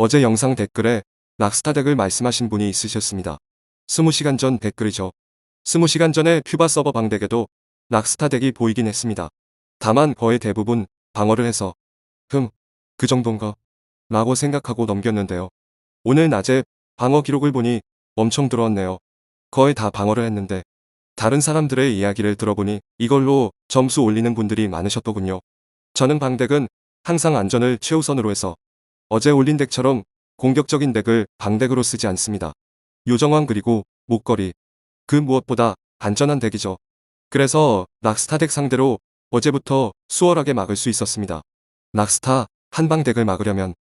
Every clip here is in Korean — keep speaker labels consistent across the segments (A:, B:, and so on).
A: 어제 영상 댓글에 락스타 덱을 말씀하신 분이 있으셨습니다. 20시간 전 댓글이죠. 20시간 전에 큐바 서버 방덱에도 락스타 덱이 보이긴 했습니다. 다만 거의 대부분 방어를 해서 흠, 그 정도인가? 라고 생각하고 넘겼는데요. 오늘 낮에 방어 기록을 보니 엄청 들어왔네요. 거의 다 방어를 했는데 다른 사람들의 이야기를 들어보니 이걸로 점수 올리는 분들이 많으셨더군요. 저는 방덱은 항상 안전을 최우선으로 해서 어제 올린 덱처럼 공격적인 덱을 방덱으로 쓰지 않습니다. 요정왕 그리고 목걸이 그 무엇보다 안전한 덱이죠. 그래서 락스타 덱 상대로 어제부터 수월하게 막을 수 있었습니다. 락스타 한방 덱을 막으려면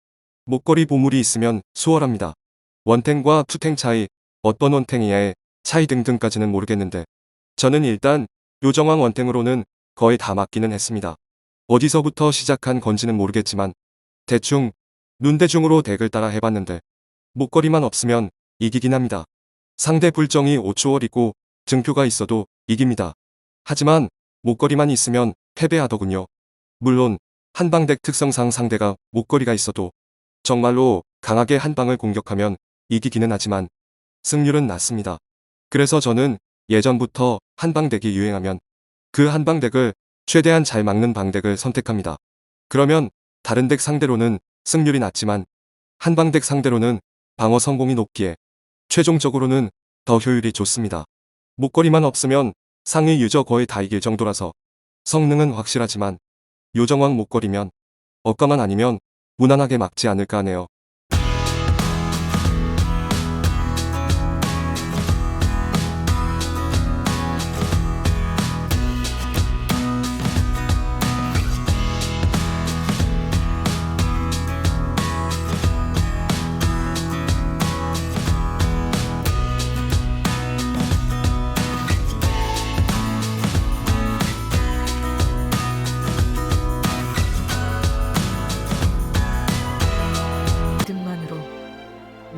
A: 목걸이 보물이 있으면 수월합니다. 원탱과 투탱 차이, 어떤 원탱이야의 차이 등등까지는 모르겠는데 저는 일단 요정왕 원탱으로는 거의 다 막기는 했습니다. 어디서부터 시작한 건지는 모르겠지만 대충 눈대중으로 덱을 따라 해봤는데 목걸이만 없으면 이기긴 합니다. 상대 불정이 5초월이고 증표가 있어도 이깁니다. 하지만 목걸이만 있으면 패배하더군요. 물론 한방덱 특성상 상대가 목걸이가 있어도 정말로 강하게 한방을 공격하면 이기기는 하지만 승률은 낮습니다. 그래서 저는 예전부터 한방덱이 유행하면 그 한방덱을 최대한 잘 막는 방덱을 선택합니다. 그러면 다른 덱 상대로는 승률이 낮지만 한방덱 상대로는 방어 성공이 높기에 최종적으로는 더 효율이 좋습니다. 목걸이만 없으면 상위 유저 거의 다 이길 정도라서 성능은 확실하지만 요정왕 목걸이면 억가만 아니면 무난하게 막지 않을까 하네요.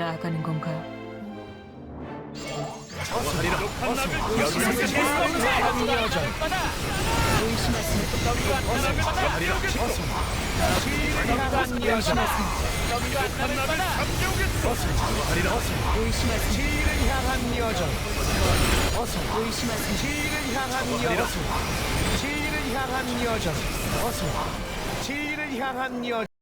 B: 나아가는 건가?
C: 어서 지를 향한 여정. 어서. 지를 향한 여정